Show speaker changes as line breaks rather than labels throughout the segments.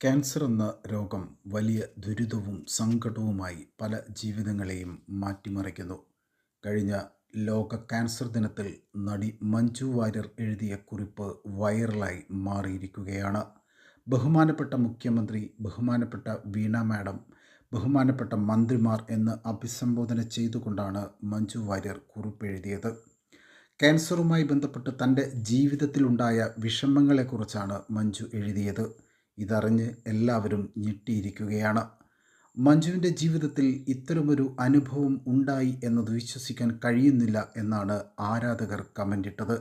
Cancer എന്ന രോഗം വലിയ ദുരിതവും സങ്കടവുമായി പല ജീവിതങ്ങളെയും മാറ്റിമറിക്കുന്നു. കഴിഞ്ഞ ലോക ക്യാൻസർ ദിനത്തിൽ നടി മഞ്ജു വാര്യർ എഴുതിയ കുറിപ്പ് വൈറലായി മാറിയിരിക്കുകയാണ്. ബഹുമാനപ്പെട്ട മുഖ്യമന്ത്രി ബഹുമാനപ്പെട്ട വീണ മാഡം ബഹുമാനപ്പെട്ട മന്ത്രിമാർ എന്ന് അഭിസംബോധന ചെയ്തുകൊണ്ടാണ് മഞ്ജു വാര്യർ കുറിപ്പെഴുതിയത്. ക്യാൻസറുമായി ബന്ധപ്പെട്ട് തന്റെ ജീവിതത്തിലുണ്ടായ വിഷമങ്ങളെക്കുറിച്ചാണ് മഞ്ജു എഴുതിയത്. ഇതറിഞ്ഞ് എല്ലാവരും ഞെട്ടിയിരിക്കുകയാണ്. മഞ്ജുവിന്റെ ജീവിതത്തിൽ ഇത്തരമൊരു അനുഭവം ഉണ്ടായി എന്നത് വിശ്വസിക്കാൻ കഴിയുന്നില്ല എന്നാണ് ആരാധകർ കമന്റിട്ടത്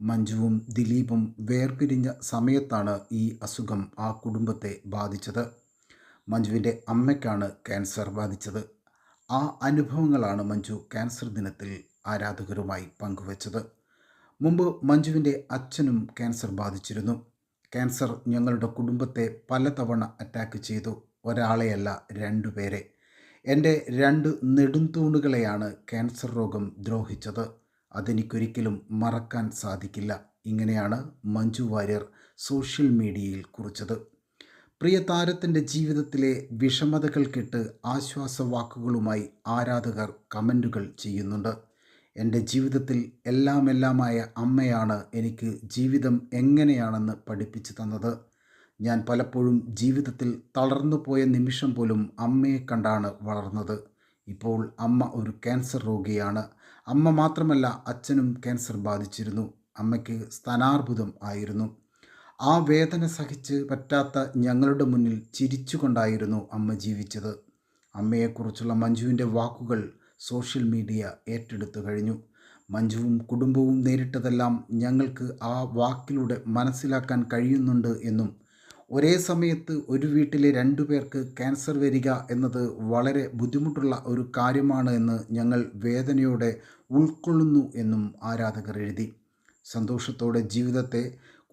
മഞ്ജുവും ദിലീപും വേർപിരിഞ്ഞ സമയത്താണ് ഈ അസുഖം ആ കുടുംബത്തെ ബാധിച്ചത്. മഞ്ജുവിന്റെ അമ്മയ്ക്കാണ് ക്യാൻസർ ബാധിച്ചത്. ആ അനുഭവങ്ങളാണ് മഞ്ജു ക്യാൻസർ ദിനത്തിൽ ആരാധകരുമായി പങ്കുവച്ചത്. മുമ്പ് മഞ്ജുവിന്റെ അച്ഛനും ക്യാൻസർ ബാധിച്ചിരുന്നു. ക്യാൻസർ ഞങ്ങളുടെ കുടുംബത്തെ പലതവണ അറ്റാക്ക് ചെയ്തു. ഒരാളെയല്ല രണ്ടുപേരെ എന്റെ രണ്ട് നെടുംതൂണുകളെയാണ് ക്യാൻസർ രോഗം ദ്രോഹിച്ചത്. അതെനിക്കൊരിക്കലും മറക്കാൻ സാധിക്കില്ല. ഇങ്ങനെയാണ് മഞ്ജു വാര്യർ സോഷ്യൽ മീഡിയയിൽ കുറിച്ചത്. പ്രിയ താരത്തിന്റെ ജീവിതത്തിലെ വിഷമതകൾ കേട്ട് ആശ്വാസവാക്കുകളുമായി ആരാധകർ കമന്റുകൾ ചെയ്യുന്നുണ്ട്. എന്റെ ജീവിതത്തിൽ എല്ലാമെല്ലാമായ അമ്മയാണ് എനിക്ക് ജീവിതം എങ്ങനെയാണെന്ന് പഠിപ്പിച്ചു തന്നത്. ഞാൻ പലപ്പോഴും ജീവിതത്തിൽ തളർന്നു പോയ നിമിഷം പോലും അമ്മയെ കണ്ടാണ് വളർന്നത്. ഇപ്പോൾ അമ്മ ഒരു ക്യാൻസർ രോഗിയാണ്. അമ്മ മാത്രമല്ല അച്ഛനും ക്യാൻസർ ബാധിച്ചിരുന്നു. അമ്മയ്ക്ക് സ്ഥാനാർബുദം ആയിരുന്നു. ആ വേദന സഹിച്ച് പറ്റാത്ത ഞങ്ങളുടെ മുന്നിൽ ചിരിച്ചുകൊണ്ടായിരുന്നു അമ്മ ജീവിച്ചത്. അമ്മയെക്കുറിച്ചുള്ള മഞ്ജുവിന്റെ വാക്കുകൾ സോഷ്യൽ മീഡിയ ഏറ്റെടുത്തു കഴിഞ്ഞു. മഞ്ജുവും കുടുംബവും നേരിട്ടതെല്ലാം ഞങ്ങൾക്ക് ആ വാക്കിലൂടെ മനസ്സിലാക്കാൻ കഴിയുന്നുണ്ട് എന്നും ഒരേ സമയത്ത് ഒരു വീട്ടിലെ രണ്ടു പേർക്ക് ക്യാൻസർ വരിക എന്നത് വളരെ ബുദ്ധിമുട്ടുള്ള ഒരു കാര്യമാണ് എന്ന് ഞങ്ങൾ വേദനയോടെ ഉൾക്കൊള്ളുന്നു എന്നും ആരാധകർ എഴുതി. സന്തോഷത്തോടെ ജീവിതത്തെ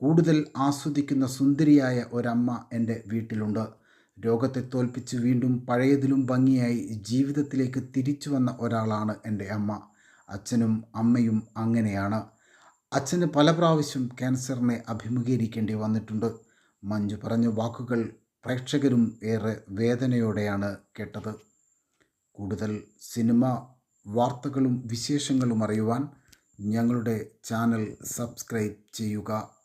കൂടുതൽ ആസ്വദിക്കുന്ന സുന്ദരിയായ ഒരമ്മ എന്റെ വീട്ടിലുണ്ട്. രോഗത്തെ തോൽപ്പിച്ച് വീണ്ടും പഴയതിലും ഭംഗിയായി ജീവിതത്തിലേക്ക് തിരിച്ചു വന്ന ഒരാളാണ് എന്റെ അമ്മ. അച്ഛനും അമ്മയും അങ്ങനെയാണ്. അച്ഛന് പല പ്രാവശ്യം ക്യാൻസറിനെ അഭിമുഖീകരിക്കേണ്ടി വന്നിട്ടുണ്ട്. മഞ്ജു പറഞ്ഞ വാക്കുകൾ പ്രേക്ഷകരും ഏറെ വേദനയോടെയാണ് കേട്ടത്. കൂടുതൽ സിനിമ വാർത്തകളും വിശേഷങ്ങളും അറിയുവാൻ ഞങ്ങളുടെ ചാനൽ സബ്സ്ക്രൈബ് ചെയ്യുക.